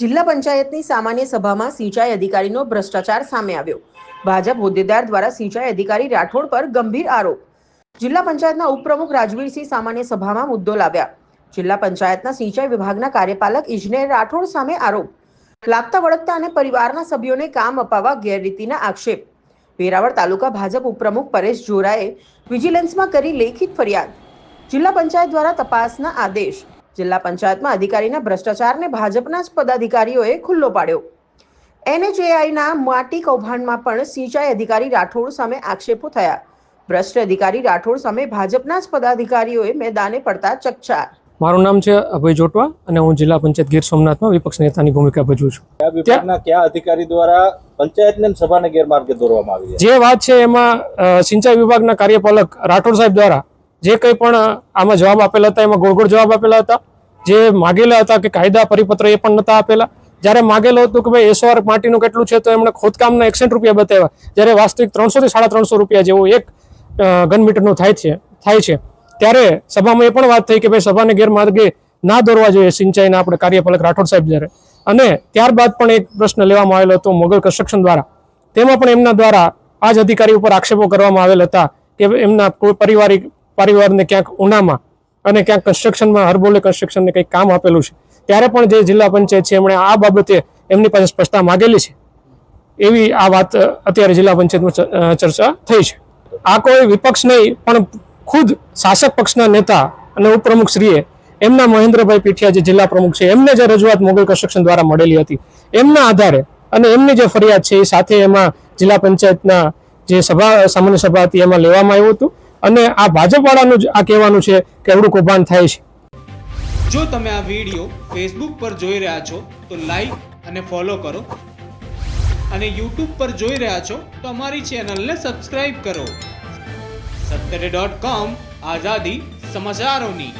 જિલ્લા પંચાયતની સામાન્ય સભામાં સિંચાઈ અધિકારીનો ભ્રષ્ટાચાર સામે આવ્યો. ભાજપ હોદ્દેદાર દ્વારા સિંચાઈ અધિકારી રાઠોડ પર ગંભીર આરોપ. જિલ્લા પંચાયતના ઉપપ્રમુખ રાજવીરસિંહ સામાન્ય સભામાં મુદ્દો લાવ્યા. જિલ્લા પંચાયતના સિંચાઈ વિભાગના કાર્યપાલક ઇજનેર રાઠોડ સામે આરોપ. લાગતા વળગતા અને પરિવારના સભ્યોને કામ અપાવવા ગેરરીતિના આક્ષેપ. વેરાવળ તાલુકા ભાજપ ઉપપ્રમુખ પરેશ જોરાએ વિજિલન્સમાં કરી લેખિત ફરિયાદ. જિલ્લા પંચાયત દ્વારા તપાસના આદેશ. જિલ્લા પંચાયતમાં અધિકારીના ભ્રષ્ટાચારને ભાજપના જ પદાધિકારીઓએ ખુલ્લો પાડ્યો. એનએચએઆઈના માટી કૌભાંડમાં પણ સિંચાઈ અધિકારી રાઠોડ સામે આક્ષેપો થયા. ભ્રષ્ટ અધિકારી રાઠોડ સામે ભાજપના જ પદાધિકારીઓએ મેદાને પડતા ચકચાર. મારું નામ છે અભય જોટવા અને હું જિલ્લા પંચાયત ગીર સોમનાથમાં વિપક્ષ નેતાની ભૂમિકા ભજવું છું. કયા વિભાગના કયા અધિકારી દ્વારા પંચાયતને અને સભાને ગેરમાર્ગે દોરવામાં આવી છે? જે વાત છે એમાં સિંચાઈ વિભાગના કાર્યપાલક રાઠોડ સાહેબ દ્વારા જે કંઈ પણ આમાં જવાબ આપેલા હતા એમાં ગોળ ગોળ જવાબ આપેલા હતા. જે માગેલા હતા કે કાયદા પરિપત્ર એ પણ નતા આપેલા. જ્યારે માગેલો હતું કે ભાઈ એસઓઆર માટીનું કેટલું છે, તો એમણે ખોદકામના એકસઠ રૂપિયા બતાવ્યા. જ્યારે વાસ્તવિક ત્રણસો થી સાડા ત્રણસો રૂપિયા જેવું એક ઘન મીટરનું થાય છે થાય છે. ત્યારે સભામાં એ પણ વાત થઈ કે ભાઈ સભાને ગેરમાર્ગે ના દોરવા જોઈએ સિંચાઈના આપણે કાર્યપાલક રાઠોડ સાહેબ જ્યારે. અને ત્યારબાદ પણ એક પ્રશ્ન લેવામાં આવેલો હતો મોગલ કન્સ્ટ્રક્શન દ્વારા. તેમાં પણ એમના દ્વારા આ જ અધિકારી ઉપર આક્ષેપો કરવામાં આવેલ હતા કે એમના કોઈ પારિવારિક, પરિવારને ક્યાંક ઉનામાં અને ક્યાંક કન્સ્ટ્રક્શનમાં હરબોલે કન્સ્ટ્રક્શનને કંઈક કામ આપેલું છે, ત્યારે પણ જે જિલ્લા પંચાયત છે એમણે આ બાબતે એમની પાસે સ્પષ્ટતા માગેલી છે. એવી આ વાત અત્યારે જિલ્લા પંચાયતમાં ચર્ચા થઈ છે. આ કોઈ વિપક્ષ નહીં, પણ ખુદ શાસક પક્ષના નેતા અને ઉપપ્રમુખ શ્રીએ એમના મહેન્દ્રભાઈ પીઠિયા જે જિલ્લા પ્રમુખ છે, એમને જે રજૂઆત મોગલ કન્સ્ટ્રક્શન દ્વારા મળેલી હતી, એમના આધારે અને એમની જે ફરિયાદ છે એ સાથે એમાં જિલ્લા પંચાયતના જે સભા, સામાન્ય સભા હતી, એમાં લેવામાં આવ્યું હતું. અને આ ભાજપવાળાનું જ આ કહેવાનું છે કે એવડું કૌભાંડ થાય છે. જો તમે આ વીડિયો ફેસબુક પર જોઈ રહ્યા છો, તો લાઈક અને ફોલો કરો. અને યુટ્યુબ પર જોઈ રહ્યા છો, તો અમારી ચેનલને સબસ્ક્રાઇબ કરો. સત્તરે ડોટ કોમ આઝાદી સમાચારોની.